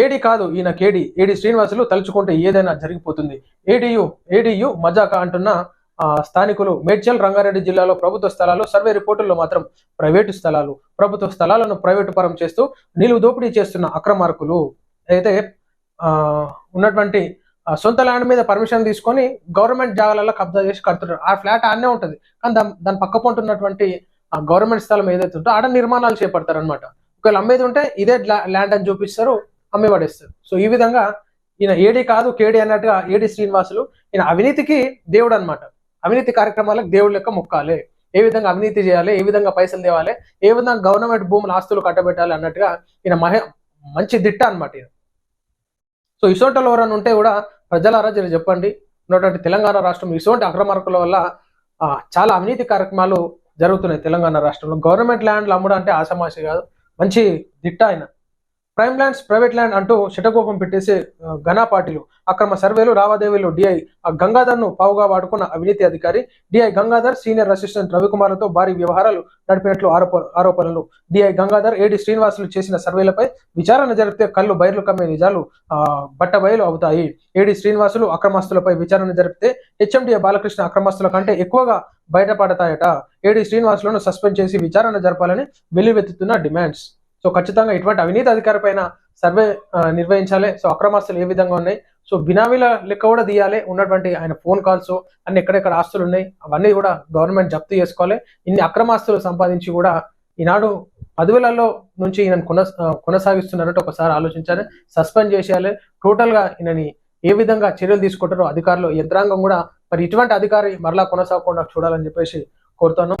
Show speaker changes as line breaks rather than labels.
AD కాదు ఈయన కేడి. ఏడి శ్రీనివాసులు తలుచుకుంటే ఏదైనా జరిగిపోతుంది. ఏడియు ఏడియు మజాక అంటున్న ఆ, స్థానికులు మేడ్చల్ రంగారెడ్డి జిల్లాలో ప్రభుత్వ స్థలాలు సర్వే రిపోర్టుల్లో మాత్రం ప్రైవేటు స్థలాలు ప్రభుత్వ స్థలాలను ప్రైవేటు పరం చేస్తూ నిలువు దోపిడీ చేస్తున్న అక్రమార్కులు. అయితే ఆ, ఉన్నటువంటి సొంత ల్యాండ్ మీద పర్మిషన్ తీసుకొని గవర్నమెంట్ జాగాలలో కబ్జా చేసి కడుతున్నారు ఆ ఫ్లాట్ ఆడనే ఉంటుంది. కానీ దాని దాని పక్క పొంట ఉన్నటువంటి ఆ గవర్నమెంట్ స్థలం ఏదైతే ఉందో ఆడ నిర్మాణాలు చేపడతారు అనమాట ఒకవేళ అమ్మేది ఉంటే ఇదే ల్యాండ్ అని చూపిస్తారు. అమ్మి పడేస్తారు సో ఈ విధంగా ఈయన ఏడి కాదు కేడి అన్నట్టుగా ఏడి శ్రీనివాసులు ఈయన అవినీతికి దేవుడు అన్నమాట అవినీతి కార్యక్రమాలకు దేవుడు లెక్క మొక్కాలి. ఏ విధంగా అవినీతి చేయాలి ఏ విధంగా పైసలు తేవాలి ఏ విధంగా గవర్నమెంట్ భూములు ఆస్తులు కట్టబెట్టాలి అన్నట్టుగా ఈయన మహే మంచి దిట్ట అనమాట ఈయన. సో ఇసోంటలు ఎవరైనా ఉంటే కూడా ప్రజలారా జర చెప్పండి. ఉన్నటువంటి తెలంగాణ రాష్ట్రం ఇసోంటి అక్రమార్కుల వల్ల చాలా అవినీతి కార్యక్రమాలు జరుగుతున్నాయి తెలంగాణ రాష్ట్రంలో. గవర్నమెంట్ ల్యాండ్లు అమ్ముడు అంటే ఆసమాసి కాదు. మంచి దిట్ట ఆయన. ప్రైమ్ ల్యాండ్స్ ప్రైవేట్ ల్యాండ్ అంటూ శటకోపం పెట్టేసి ఘనా పార్టీలు. అక్రమ సర్వేలు లావాదేవీలు డిఐ గంగాధర్ను పావుగా వాడుకున్న అవినీతి అధికారి డిఐ గంగాధర్ సీనియర్ అసిస్టెంట్ రవికుమార్లతో భారీ వ్యవహారాలు నడిపినట్లు ఆరోప ఆరోపణలు. డిఐ గంగాధర్ ఏడి శ్రీనివాసులు చేసిన సర్వేలపై విచారణ జరిపితే కళ్ళు బయర్లు కమ్మే నిజాలు ఆ, బట్టబయలు అవుతాయి. ఏడి శ్రీనివాసులు అక్రమస్తులపై విచారణ జరిపితే హెచ్ఎండిఏ బాలకృష్ణ అక్రమస్తుల కంటే ఎక్కువగా బయటపడతాయట. ఏడి శ్రీనివాసులను సస్పెండ్ చేసి విచారణ జరపాలని వెల్లువెత్తుతున్న డిమాండ్స్. సో ఖచ్చితంగా ఇటువంటి అవినీతి అధికారి సర్వే నిర్వహించాలి. సో అక్రమాస్తులు ఏ విధంగా ఉన్నాయి? సో బినామీల లెక్క కూడా తీయాలి. ఉన్నటువంటి ఆయన ఫోన్ కాల్స్ అన్ని ఎక్కడెక్కడ ఆస్తులు ఉన్నాయి అవన్నీ కూడా గవర్నమెంట్ జప్తు చేసుకోవాలి. ఇన్ని అక్రమాస్తులు సంపాదించి కూడా ఈనాడు పదవులలో నుంచి ఈయన కొన కొనసాగిస్తున్నారంటే ఒకసారి ఆలోచించాలి. సస్పెండ్ చేసేయాలి. టోటల్గా ఈయనని ఏ విధంగా చర్యలు తీసుకుంటారో అధికారులు యంత్రాంగం కూడా మరి ఇటువంటి అధికారి మరలా కొనసాగకుండా చూడాలని చెప్పేసి కోరుతాను